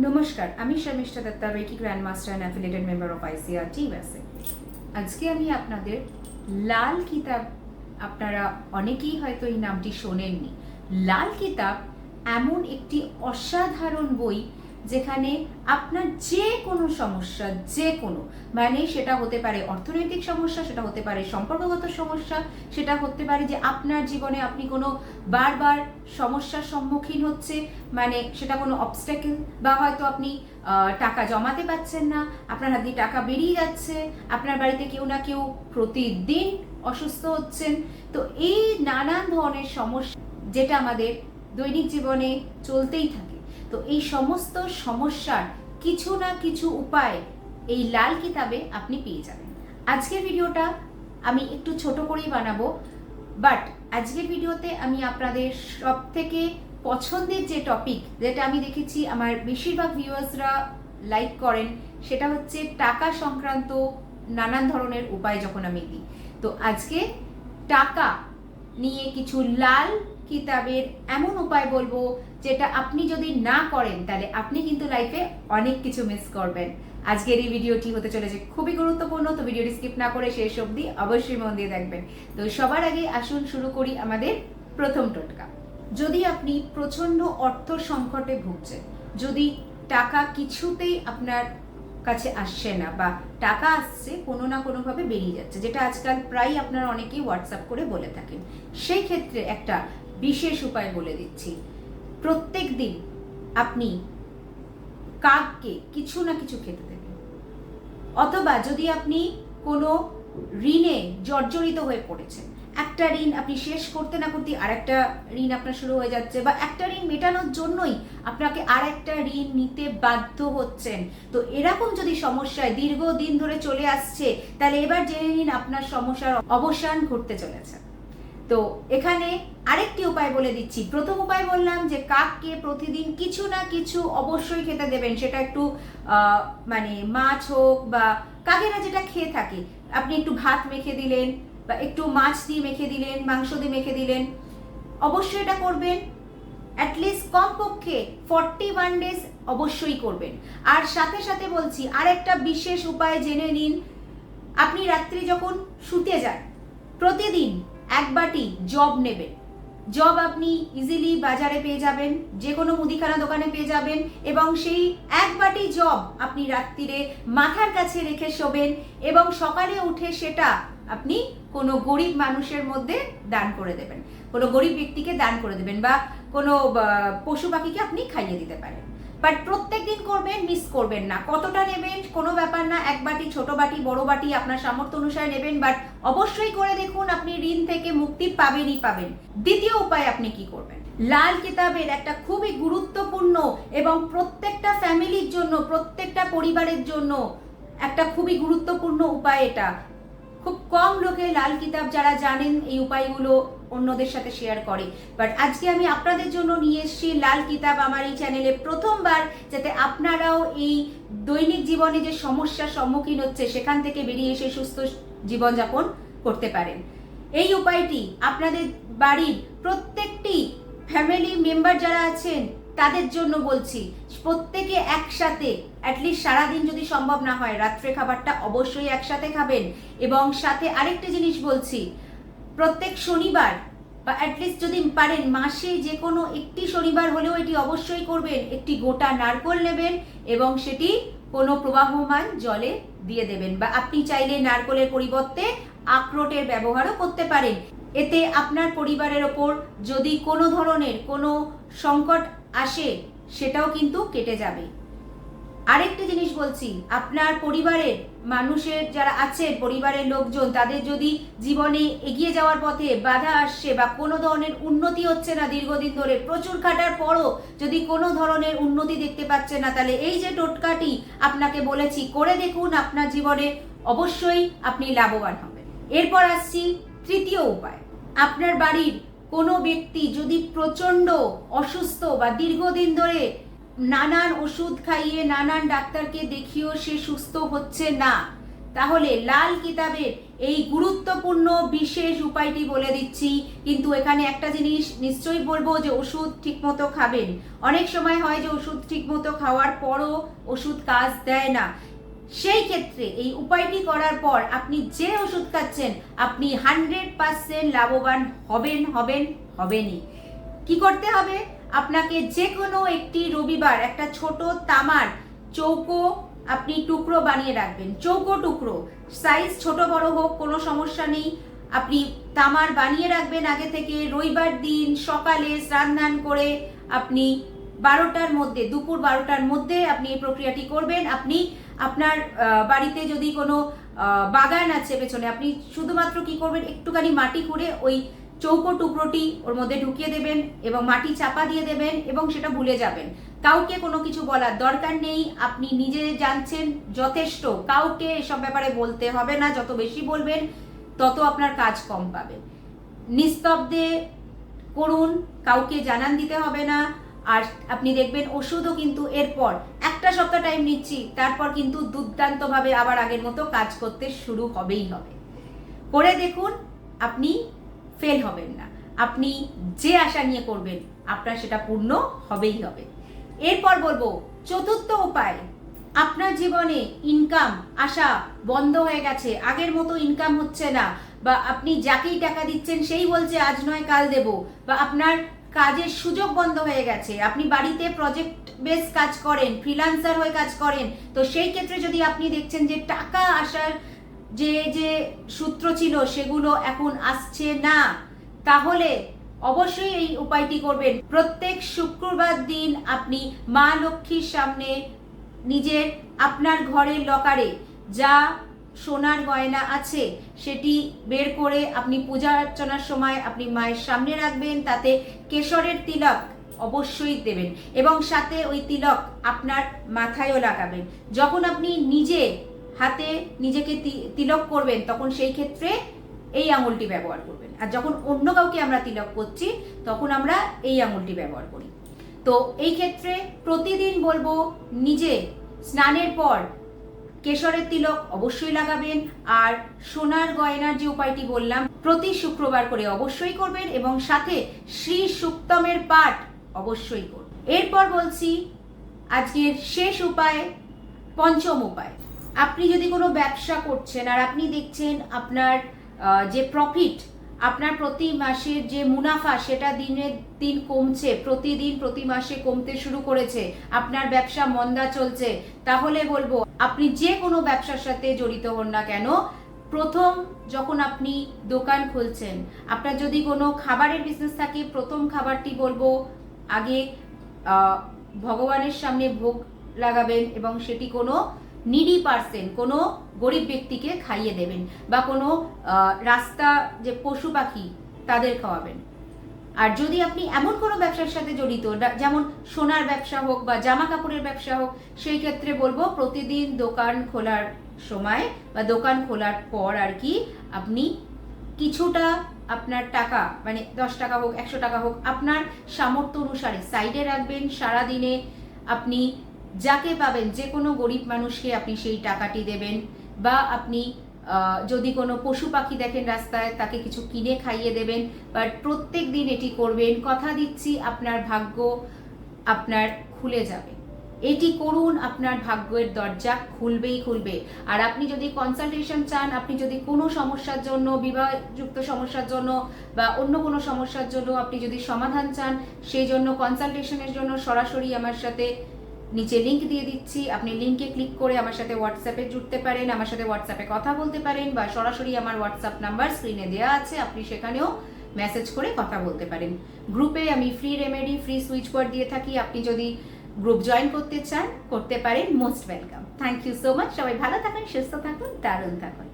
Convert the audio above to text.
নমস্কার, আমি Sharmistha Datta reiki grand master and affiliated member of ICR team আছে আজকে আমি আপনাদের লাল কিতাব, আপনারা অনেকেই হয়তো এই নামটি শোনেননি। লাল কিতাব এমন একটি অসাধারণ বই যেখানে আপনার যে কোনো সমস্যা যে কোনো মানে সেটা হতে পারে অর্থনৈতিক সমস্যা, সেটা হতে পারে সম্পর্কগত সমস্যা, সেটা হতে পারে যে আপনার জীবনে আপনি কোনো বারবার সমস্যার সম্মুখীন হচ্ছে মানে সেটা কোনো অবস্ট্যাকেল বা হয়তো আপনি টাকা জমাতে পারছেন না, আপনার হাত টাকা বেরিয়ে যাচ্ছে, আপনার বাড়িতে কেউ না কেউ প্রতিদিন অসুস্থ হচ্ছেন, তো এই নানান ধরনের সমস্যা যেটা আমাদের দৈনিক জীবনে চলতেই থাকে। তো এই সমস্ত সমস্যার কিছু না কিছু উপায় এই লাল কিতাবে আপনি পেয়ে যাবেন। আজকের ভিডিওটা আমি একটু ছোট করেই বানাবো বাট আজকের ভিডিওতে আমি আপনাদের সব থেকে পছন্দের যে টপিক যেটা আমি দেখেছি আমার বেশিরভাগ ভিউয়ার্সরা লাইক করেন, সেটা হচ্ছে টাকা সংক্রান্ত নানান ধরনের উপায় যখন আমি দিই। তো আজকে টাকা নিয়ে কিছু লাল কিতাবের এমন উপায় বলব যেটা আপনি যদি না করেন, তাহলে আপনি কিন্তু লাইফে অনেক কিছু মিস করবেন। আজকের এই ভিডিওটি হতে চলেছে খুবই গুরুত্বপূর্ণ, তো ভিডিওটি স্কিপ না করে শেষ অবধি অবশ্যই মন দিয়ে দেখবেন। তো সবার আগে আসুন শুরু করি আমাদের প্রথম টোটকা। যদি আপনি প্রচণ্ড অর্থ সংকটে ভুগছেন, যদি টাকা কিছুতেই আপনার কাছে আসছে না বা টাকা আসছে কোনো না কোনোভাবে বেরিয়ে যাচ্ছে, যেটা আজকাল প্রায় আপনারা অনেকেই হোয়াটসঅ্যাপ করে বলে থাকেন, সেই ক্ষেত্রে একটা বিশেষ উপায় বলে দিচ্ছি। প্রত্যেক দিন আপনি কাককে কিছু না কিছু খেতে দেবেন। অথবা যদি আপনি কোনো ঋণে জর্জরিত হয়ে পড়েছেন, একটা ঋণ আপনি শেষ করতে না করতে আরেকটা ঋণ আপনার শুরু হয়ে যাচ্ছে বা একটা ঋণ মেটানোর জন্যই আপনাকে আর একটা ঋণ নিতে বাধ্য হচ্ছেন, তো এরকম যদি সমস্যায় দীর্ঘদিন ধরে চলে আসছে, তাহলে এবার জেনে নিন আপনার সমস্যার অবসান ঘটতে চলেছে। তো এখানে আরেকটি উপায় বলে দিচ্ছি। প্রথম উপায় বললাম যে কাককে প্রতিদিন কিছু না কিছু অবশ্যই খেতে দেবেন। সেটা একটু মানে মাছ হোক বা কাকেরা যেটা খেয়ে থাকে। আপনি একটু ভাত মেখে দিলেন বা একটু মাছ দিয়ে মেখে দিলেন, মাংস দিয়ে মেখে দিলেন, অবশ্যই এটা করবেন। অ্যাটলিস্ট কমপক্ষে ফর্টি ওয়ান ডেজ অবশ্যই করবেন। আর সাথে সাথে বলছি আর একটা বিশেষ উপায় জেনে নিন। আপনি রাত্রি যখন শুতে যান, প্রতিদিন এক বাটি জব নেবেন। জব আপনি ইজিলি বাজারে পেয়ে যাবেন যে কোনো মুদিখানা দোকানে পেয়ে যাবেন এবং সেই এক বাটি জব আপনি রাত্রিরে মাথার কাছে রেখে শোবেন এবং সকালে উঠে সেটা আপনি কোনো গরিব মানুষের মধ্যে দান করে দেবেন। কোনো গরিব ব্যক্তিকে দান করে দেবেন বা কোনো পশু পাখিকে আপনি খাইয়ে দিতে পারেন। বাট প্রত্যেক দিন করবেন মিস করবেন না। কতটা নেবেন, কোনো ব্যাপার না। এক বাটি, ছোট বাটি, বড় বাটি আপনার সামর্থ্য অনুসারে নেবেন। বাট অবশ্যই করে দেখুন, আপনি ঋণ থেকে মুক্তি পাবেনই পাবেন। দ্বিতীয় উপায় আপনি কি করবেন? লাল কিতাবের একটা খুবই গুরুত্বপূর্ণ এবং প্রত্যেকটা ফ্যামিলির জন্য, প্রত্যেকটা পরিবারের জন্য একটা খুবই গুরুত্বপূর্ণ উপায় এটা। খুব কম লোকে লাল কিতাব যারা জানেন, এই উপায়গুলো অন্যদের সাথে শেয়ার করে। বাট আজকে আমি আপনাদের জন্য নিয়ে এসেছি লাল কিতাব আমার এই চ্যানেলে প্রথমবার, যাতে আপনারাও এই দৈনিক জীবনে যে সমস্যার সম্মুখীন হচ্ছে, সেখান থেকে বেরিয়ে এসে সুস্থ জীবনযাপন করতে পারেন। এই উপায়টি আপনাদের বাড়ির প্রত্যেকটি ফ্যামিলি মেম্বার যারা আছেন, তাদের জন্য বলছি, প্রত্যেকে একসাথে অ্যাটলিস্ট সারাদিন যদি সম্ভব না হয়, রাত্রে খাবারটা অবশ্যই একসাথে খাবেন। এবং সাথে আরেকটা জিনিস বলছি প্রত্যেক শনিবার, বা অ্যাটলিস্ট যদি পারেন, মাসে যে কোনো একটি শনিবার হলেও এটি অবশ্যই করবেন। একটি গোটা নারকোল নেবেন এবং সেটি কোনো প্রবাহমান জলে দিয়ে দেবেন, বা আপনি চাইলে নারকোলের পরিবর্তে আখরোটের ব্যবহারও করতে পারেন। এতে আপনার পরিবারের ওপর যদি কোনো ধরনের কোনো সংকট আসে, সেটাও কিন্তু কেটে যাবে। আরেকটা জিনিস বলছি, আপনার পরিবারের মানুষের যারা আছে পরিবারের লোকজন, তাদের যদি জীবনে এগিয়ে যাওয়ার পথে বাধা আসছে বা কোনো ধরনের উন্নতি হচ্ছে না দীর্ঘদিন ধরে, প্রচুর খাটার পরও যদি কোনো ধরনের উন্নতি দেখতে পাচ্ছে না, তাহলে এই যে টোটকাটি আপনাকে বলেছি, করে দেখুন আপনার জীবনে অবশ্যই আপনি লাভবান হবেন। এরপর আসছি তৃতীয় উপায়, আপনার বাড়ির কোনো ব্যক্তি যদি প্রচণ্ড অসুস্থ বা দীর্ঘদিন ধরে নানান ওষুধ খাইয়ে নানান ডাক্তারকে দেখিয়েও সে সুস্থ হচ্ছে না। তাহলে লাল কিতাবের এই গুরুত্বপূর্ণ বিশেষ উপায়টি বলে দিচ্ছি। কিন্তু এখানে একটা জিনিস নিশ্চয়ই বলব যে ওষুধ ঠিকমতো খাবেন। অনেক সময় হয় যে ওষুধ ঠিকমতো খাওয়ার পরও ওষুধ কাজ দেয় না। সেই ক্ষেত্রে এই উপায়টি করার পর আপনি যে ওষুধ খাচ্ছেন, আপনি হান্ড্রেড পার্সেন্ট লাভবান হবেন হবেন, হবেনই। কি করতে হবে? আপনাকে যে কোনো একটি রবিবার একটা ছোট তামার চৌকো আপনি টুকরো বানিয়ে রাখবেন। চৌকো টুকরো। সাইজ ছোট বড় হোক, কোনো সমস্যা নেই। আপনি তামার বানিয়ে রাখবেন আগে থেকে। রবিবার দিন সকালে স্নান করে আপনি বারোটার মধ্যে, দুপুর বারোটার মধ্যে আপনি এই প্রক্রিয়াটি করবেন। আপনি আপনার বাড়িতে যদি কোনো বাগান আছে পেছনে, আপনি শুধুমাত্র কি করবেন? একটুখানি মাটি খুঁড়ে ওই চৌকো টুকরোটি ওর মধ্যে ঢুকিয়ে দেবেন এবং মাটি চাপা দিয়ে দেবেন এবং সেটা ভুলে যাবেন। কাউকে কোনো কিছু বলার দরকার নেই, আপনি নিজে জানছেন যথেষ্ট। কাউকে এসব ব্যাপারে বলতে হবে না, যত বেশি বলবেন, তত আপনার কাজ কম পাবে। নিস্তব্ধে করুন, কাউকে জানান দিতে হবে না। আর আপনি দেখবেন ওষুধও কিন্তু এরপর, একটা সপ্তাহ টাইম নিচ্ছি, তারপর কিন্তু দুর্দান্তভাবে আবার আগের মতো কাজ করতে শুরু হবেই হবে। করে দেখুন, আপনি ফেল হবেন না। আপনি যে আশা নিয়ে করবেন, আপনার সেটা পূর্ণ হবেই হবে। এরপর বলব, চতুর্থ উপায়, আপনার জীবনে ইনকাম আসা বন্ধ হয়ে গেছে। আগের মতো ইনকাম হচ্ছে না। বা আপনি যাকেই টাকা দিচ্ছেন, সেই বলছে, আজ নয়, কাল দেব। বা আপনার কাজের সুযোগ বন্ধ হয়ে গেছে। আপনি বাড়িতে প্রজেক্ট বেস কাজ করেন ফ্রিল্যান্সার হয়ে কাজ করেন। তো সেই ক্ষেত্রে যদি আপনি দেখছেন যে টাকা আসার যে যে সূত্র ছিল সেগুলো এখন আসছে না। তাহলে অবশ্যই এই উপায়টি করবেন। প্রত্যেক শুক্রবার দিন আপনি মা লক্ষ্মীর সামনে নিজের আপনার ঘরের লকারে যা সোনার গয়না আছে সেটি বের করে আপনি পূজা অর্চনার সময় আপনি মায়ের সামনে রাখবেন। তাতে কেশরের তিলক অবশ্যই দেবেন এবং সাথে ওই তিলক আপনার মাথায়ও লাগাবেন। যখন আপনি নিজে হাতে নিজেকে তিলক করবেন, তখন সেই ক্ষেত্রে এই আঙুলটি ব্যবহার করবেন। আর যখন অন্য কাউকে আমরা তিলক করছি, তখন আমরা এই আঙুলটি ব্যবহার করি। তো এই ক্ষেত্রে প্রতিদিন বলব, নিজে স্নানের পর কেশরের তিলক অবশ্যই লাগাবেন। আর সোনার গয়নার যে উপায়টি বললাম, প্রতি শুক্রবার করে অবশ্যই করবেন এবং সাথে শ্রী সুক্তমের পাঠ অবশ্যই করুন এরপর বলছি, আজকের শেষ উপায়, পঞ্চম উপায়। আপনি যদি কোনো ব্যবসা করছেন আর আপনি দেখছেন আপনার যে প্রফিট আপনার প্রতি মাসের যে মুনাফা সেটা দিনের দিন কমছে, প্রতিদিন প্রতি মাসে কমতে শুরু করেছে, আপনার ব্যবসা মন্দা চলছে, তাহলে বলব আপনি যে কোনো ব্যবসার সাথে জড়িত হন না কেন। প্রথম যখন আপনি দোকান খুলছেন, আপনার যদি কোনো খাবারের বিজনেস থাকে, প্রথম খাবারটি বলব আগে ভগবানের সামনে ভোগ লাগাবেন এবং সেটি কোনো নিডি পার্সন কোনো গরিব ব্যক্তিকে খাইয়ে দেবেন বা কোনো রাস্তা যে পশু পাখি, তাদের খাওয়াবেন। আর যদি আপনি এমন কোনো ব্যবসার সাথে জড়িত যেমন সোনার ব্যবসা হোক বা জামা কাপড়ের ব্যবসা হোক, সেই ক্ষেত্রে বলব প্রতিদিন দোকান খোলার সময় বা দোকান খোলার পর আর কি আপনি কিছুটা আপনার টাকা মানে দশ টাকা হোক, একশো টাকা হোক, আপনার সামর্থ্য অনুসারে সাইডে রাখবেন। সারা দিনে আপনি যাকে পাবেন যে কোনো গরিব মানুষকে আপনি সেই টাকাটি দেবেন বা আপনি যদি কোনো পশু পাখি দেখেন রাস্তায়, তাকে কিছু কিনে খাইয়ে দেবেন বাট প্রত্যেক দিন এটি করবেন। কথা দিচ্ছি, আপনার ভাগ্য আপনার খুলে যাবে। এটি করুন, আপনার ভাগ্যের দরজা খুলবেই খুলবে। আর আপনি যদি কনসালটেশন চান, আপনি যদি কোনো সমস্যার জন্য, বিবাহযুক্ত সমস্যার জন্য বা অন্য কোনো সমস্যার জন্য আপনি যদি সমাধান চান, সেই জন্য কনসালটেশনের জন্য সরাসরি আমার সাথে নিচে লিংক দিয়ে দিচ্ছি। আপনি লিঙ্কে ক্লিক করে আমার সাথে হোয়াটসঅ্যাপে জুড়তে পারেন, আমার সাথে হোয়াটসঅ্যাপে কথা বলতে পারেন বা সরাসরি আমার হোয়াটসঅ্যাপ নাম্বার স্ক্রিনে দেওয়া আছে, আপনি সেখানেও মেসেজ করে কথা বলতে পারেন। গ্রুপে আমি free remedy free switch board দিয়ে থাকি। আপনি যদি গ্রুপ জয়েন করতে চান, করতে পারেন most welcome thank you so much সবাই ভালো থাকুন, সুস্থ থাকুন, দারুণ থাকুন।